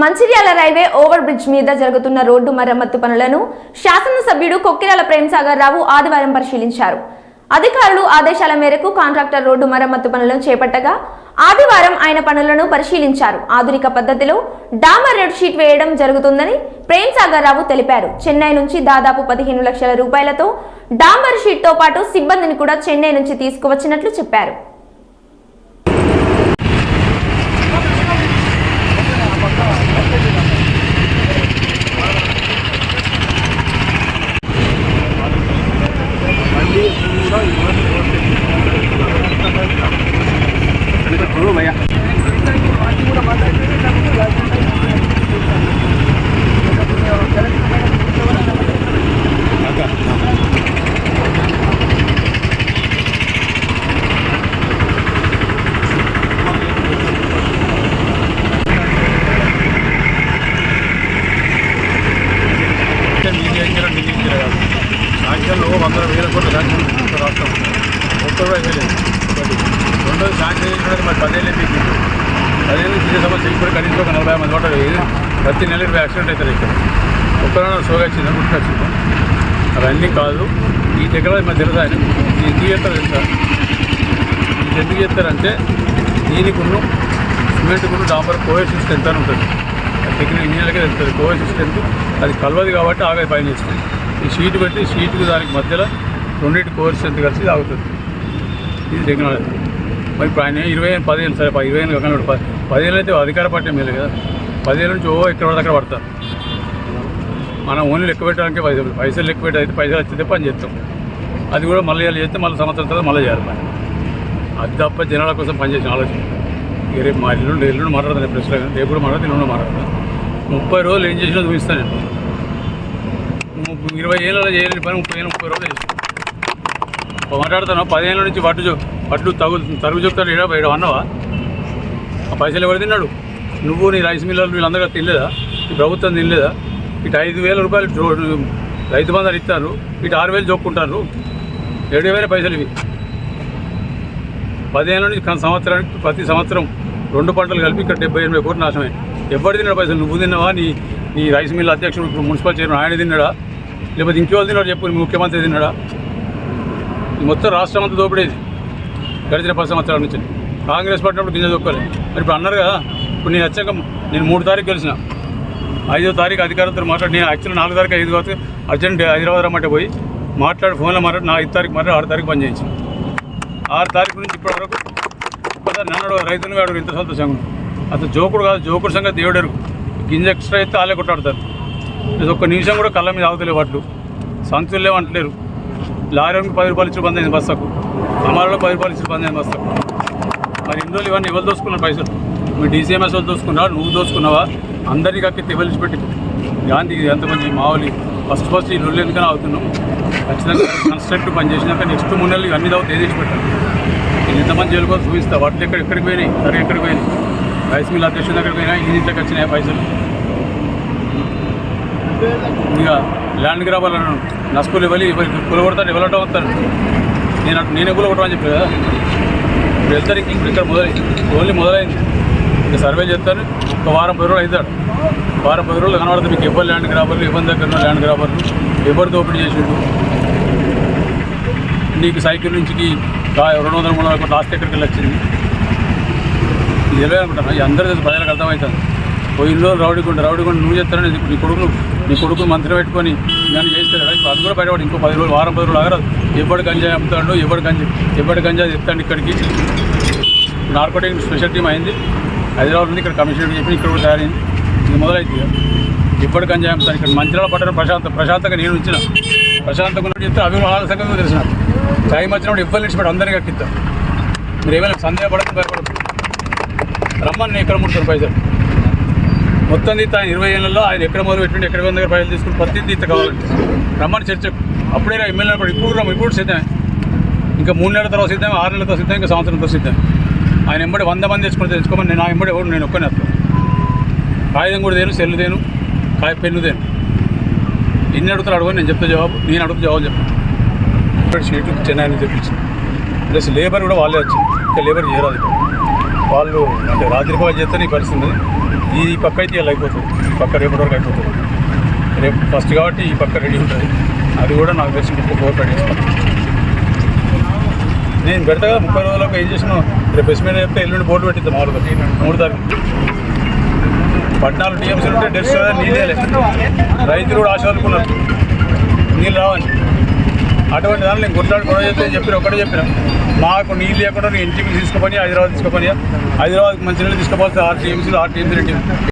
Mancherial railway over bridge మీద జరుగుతున్న road మరమ్మత్తు పనులను శాసనసభ్యుడు కొక్కిరాల ప్రేమ్సాగర్ రావు ఆదివారం పరిశీలించారు. అధికారులు ఆదేశాల మేరకు కాంట్రాక్టర్ రోడ్డు మరమ్మత్తు పనులను చేపట్టగా ఆదివారం ఆయన పనులను పరిశీలించారు. ఆధునిక పద్ధతిలో డామర్ రెడ్ షీట్ వేయడం జరుగుతుందని ప్రేమ్సాగర్ రావు తెలిపారు. చెన్నై నుంచి దాదాపు పదిహేను లక్షల రూపాయలతో డాంబర్ షీట్తో పాటు సిబ్బందిని కూడా చెన్నై నుంచి తీసుకువచ్చినట్లు చెప్పారు. మీడియా ఇచ్చారా మీడియా ఇచ్చారా కాదు సాంక్షన్లో వందల వేల కోట్ల సాంక్షన్ ఉంది రాష్ట్రం ఒక్క కూడా వేయలేదు ఒకటి రెండోది సాంక్షన్ చేసినది మరి పదేళ్ళే మీకు పదేళ్ళు తీసే సమస్య ఇప్పుడు కనీసం ఒక నలభై మంది ఓటర్లు ఇది ప్రతి నెల ఇరవై యాక్సిడెంట్ అవుతారు ఇక్కడ. ఒక్కరైనా షోగా వచ్చిందా గుర్తుకొచ్చిందా అవన్నీ కాదు ఈ దగ్గర మాకు తెలుసా ఆయన ఇది ఎందుకు చేస్తారు తెలుసా? ఇది ఎందుకు చేస్తారంటే దీనికి సిమెంట్ ఉన్న డాంబర్ కోవేషన్ స్ట్రెంత్ అని ఉంటుంది టెక్నిక్ ఇంజనీర్లకే తెలుస్తుంది కోవేషన్ స్ట్రెంత్ అది కలవదు కాబట్టి ఆగదు పైన చేస్తుంది ఈ షీట్ పెట్టి షీట్కి దానికి మధ్యలో రెండింటి కోర్ స్ట్రెంత్ కలిసి ఇది ఆగుతుంది. ఇది టెక్నాలజీ మరి ఇప్పుడు ఆయన ఇరవై పదిహేను సరే ప- ఇరవై ఏళ్ళు కాకుండా ప- పదిహేను అయితే అధికార పార్టీ మేలు కదా. పదిహేను నుంచి ఓ ఇక్కడ దగ్గర పడతారు. మనం ఓన్లీ లెక్క పెట్టడానికి పైసలు పైసలు లెక్క పెట్టి అయితే పైసలు వచ్చితే పని చేస్తాం. అది కూడా మళ్ళీ వాళ్ళు చేస్తే మళ్ళీ సంవత్సరం తర్వాత మళ్ళీ చేయాలి పని. అది తప్ప జనాల కోసం పనిచేసిన ఆలోచన. రేపు మా ఎల్లుండి ఎల్లుండి మాట్లాడతాను ప్రెస్లో కానీ రేపు కూడా మాట్లాడితే ఎల్లుండి మాట్లాడతాను ముప్పై రోజులు ఏం చేసినా చూపిస్తాను నేను. ఇరవై ఏళ్ళలో చేయలేని పని ముప్పై ఏళ్ళు ముప్పై రోజులు చేస్తాను. మాట్లాడుతాను పదిహేనుల నుంచి పట్టు పట్టు తగు తరుగు చెప్తాను ఇక్కడ ఇక్కడ అన్నవా? ఆ పైసలు ఎవరు తిన్నాడు? నువ్వు నీ రైస్ మిల్లర్లు వీళ్ళందరూ తినలేదా? ఈ ప్రభుత్వం తినలేదా? ఇటు ఐదు వేల రూపాయలు రైతు బంధాలు ఇస్తారు. ఇటు ఆరు వేలు చొక్కుంటారు ఏడు వేల పైసలు ఇవి. పదిహేను నుంచి సంవత్సరానికి ప్రతి సంవత్సరం రెండు పంటలు కలిపి ఇక్కడ డెబ్బై ఎనభై కోట్లు నాశనమే. ఎవరు తిన్నాడు పైసలు? నువ్వు తిన్నావా? నీ నీ రైస్ మిల్ అధ్యక్షుడు ఇప్పుడు మున్సిపల్ చైర్మన్ ఆయన తిన్నాడా? లేకపోతే ఇంకెవరు తిన్నాడు చెప్పు ముఖ్యమంత్రి తిన్నాడా? ఈ మొత్తం రాష్ట్రం అంతా దోపిడేది. గడిచిన పది సంవత్సరాల నుంచి. కాంగ్రెస్ పట్టినప్పుడు గింజ దొక్కలేదు మరి ఇప్పుడు అన్నారు కదా ఇప్పుడు నేను వచ్చాక నేను మూడు తారీఖు కలిసిన ఐదో తారీఖు అధికారులతో మాట్లాడి నేను యాక్చువల్ నాలుగు తారీఖు ఐదు కావచ్చు అర్జెంట్ హైదరాబాద్ రమ్మంటే పోయి మాట్లాడి ఫోన్లో మాట్లాడి నా ఐదు తారీఖు మాట్లాడి ఆరు తారీఖు పనిచేయించాను. ఆరు తారీఖు నుంచి ఇప్పటి వరకు నన్నడు రైతులు వాడు ఇంత సంతోషంగా ఉంది. అసలు జోకుడు కాదు జోకుడు సంగతి దేవుడరు గింజ ఎక్స్ట్రా అయితే వాళ్ళే కొట్టాడతారు ఇది ఒక్క నిమిషం కూడా కళ్ళ మీద ఆగుతలేవు వాటిలు. సంతులు అంటలేరు. లారీకి పది రూపాయలు ఇచ్చి బంద్ అయింది బస్సకు. అమరాలో పది రూపాయలు ఇచ్చి బంద్ అయింది బస్సకు. మరి ఇన్ని రోజులు ఇవన్నీ ఎవరు దోసుకున్నారు పైసలు? మీ డీసీఎంఎస్ వాళ్ళు దోసుకున్నావా నువ్వు దోసుకున్నావా? అందరికీ కక్కి తెవలిసి పెట్టి గాంధీ ఎంతమంది మావులి? ఫస్ట్ ఫస్ట్ ఈ రోజులు ఎందుకని అవుతున్నాం ఖచ్చితంగా కన్స్ట్రక్ట్ పని చేసినాక నెక్స్ట్ మూడు నెలలు అన్ని దావు తేదీసి పెట్టాను నేను ఎంతమంది జైలుకో చూపిస్తా. వాటిలో ఎక్కడ ఎక్కడికి పోయినాయి? సరే ఎక్కడికి పోయినాయి? రైస్ మిల్ అధ్యక్షుడి దగ్గర పోయినా ఈ ఇంట్లోకి వచ్చినాయి పైసలు? ఇక ల్యాండ్ గ్రాబాలను నస్కులు ఇవ్వాలి ఎవరికి కులగొడతారు? ఎవరటం వస్తారు? నేను అటు నేనే కూలగొట్టమని చెప్పాను కదా వెళ్తారు ఇంక ఇక్కడ మొదలైంది ఓన్లీ మొదలైంది. ఇంకా సర్వే చేస్తారు. ఒక వారం పది రోజులు అవుతాడు వారం పది రోజులు కనబడుతుంది మీకు ఎవరు ల్యాండ్ గ్రాబర్లు ఎవరి దగ్గర ల్యాండ్ గ్రాబర్లు ఎవరు దోపిడీ చేసిండు. నీకు సైకిల్ నుంచి రెండు వందల మూడు వందల కోట్ల ఆస్తి ఎక్కడికి వెళ్ళి వచ్చింది? ఇది తెలియదు అనుకుంటాను అందరూ తెలుసు ప్రజలకు అర్థమవుతుంది. పోయిన రోజు రౌడీకుండా రౌడీగుండ నువ్వు చేస్తారని నీ కొడుకులు నీ కొడుకు మంత్రి పెట్టుకొని నన్ను చేస్తారు. కదా అది కూడా బయటపడి ఇంకో పది రోజులు వారం పది రోజులు ఆగరాదు. ఎవడు గంజా అమ్ముతాడు ఎవడు గంజా ఎవడు గంజా చెప్తాడు ఇక్కడికి. నార్కోటిక్ స్పెషల్ టీం అయింది. హైదరాబాద్ నుండి ఇక్కడ కమిషనర్ చెప్పి ఇక్కడ కూడా తయారైంది. ఇది మొదలైంది ఇప్పటి గంజా అమ్ముతాను ఇక్కడ మంత్రిలో పట్టడం ప్రశాంత ప్రశాంతంగా నేను ఉంచిన. ప్రశాంతంగా ఉన్నట్టు చెప్తే అభివృద్ధి సంగతి తెలిసిన. టైం వచ్చినప్పుడు ఇవ్వాలి ఇచ్చిపెట్టి అందరినీ కట్టిద్దాం మీరు ఏమైనా సందేహపడదు భయపడదు రమ్మని నేను ఇక్కడ ముడతాను పైసలు. మొత్తం తీత ఆయన ఇరవై ఏళ్ళలో ఆయన ఎక్కడ మొదలు పెట్టి ఎక్కడ దగ్గర పైసలు తీసుకుని ప్రతిదీ తీత కావాలంటే. రమ్మని చర్చకు అప్పుడే ఎమ్మెల్యే ఇప్పుడు రమ్మ ఇప్పుడు సిద్ధమే. ఇంకా మూడు నెలల తర్వాత సిద్ధం ఆరు నెలల తర్వాత సిద్ధం ఇంకా సంవత్సరంతో సిద్ధం ఆయన ఎంబడి వంద మంది తెచ్చుకుని తెచ్చుకోమని నేను నా ఎంబడి ఎవరు నేను ఒక్కనే వస్తాను కాగితం కూడా దేను సెల్లు తేను కాయ పెన్ను తేను. ఎన్ని అడుగుతారు అడుగు నేను చెప్తే జవాబు. నేను అడుగుతా జవాబు చెప్పాను ఇప్పుడు షీట్లు చెన్నై అని తెప్పించాను ప్లస్ లేబర్ కూడా వాళ్ళే వచ్చింది ఇంకా లేబర్ చేయరాదు వాళ్ళు అంటే రాత్రి పని చేస్తే ఈ పరిస్థితి ఈ పక్క అయితే ఇలా అయిపోతుంది. ఈ పక్క రేపటి వరకు అయిపోతుంది. రేపు ఫస్ట్ కాబట్టి ఈ పక్క రెడీ ఉంటుంది. అది కూడా నాకు తెలిసి ముప్పై ఫోర్ నేను పెడతాగా ముప్పై రోజులకు ఏం చేసినా రేపు ఎస్మీడ్ చెప్తే ఎల్లుండి బోర్డు పెట్టిద్దాం మామూలుగా. మూడు తారీఖు. పద్నాలుగు టీఎంసీలు ఉంటే డెస్ నీళ్ళే రైతులు కూడా ఆశపడుకున్నారు నీళ్ళు రావని అటువంటి దాన్ని నేను గుర్తాడు గొడవ చేస్తే చెప్పిన ఒకటే చెప్పిన. మాకు నీళ్ళు లేకుండా ఎన్టీపీ ఇంటికి తీసుకుపోయి హైదరాబాద్ తీసుకుపోయి హైదరాబాద్ మంచి నీళ్ళు తీసుకుపోతే ఆరు టీఎంసీలు ఆరు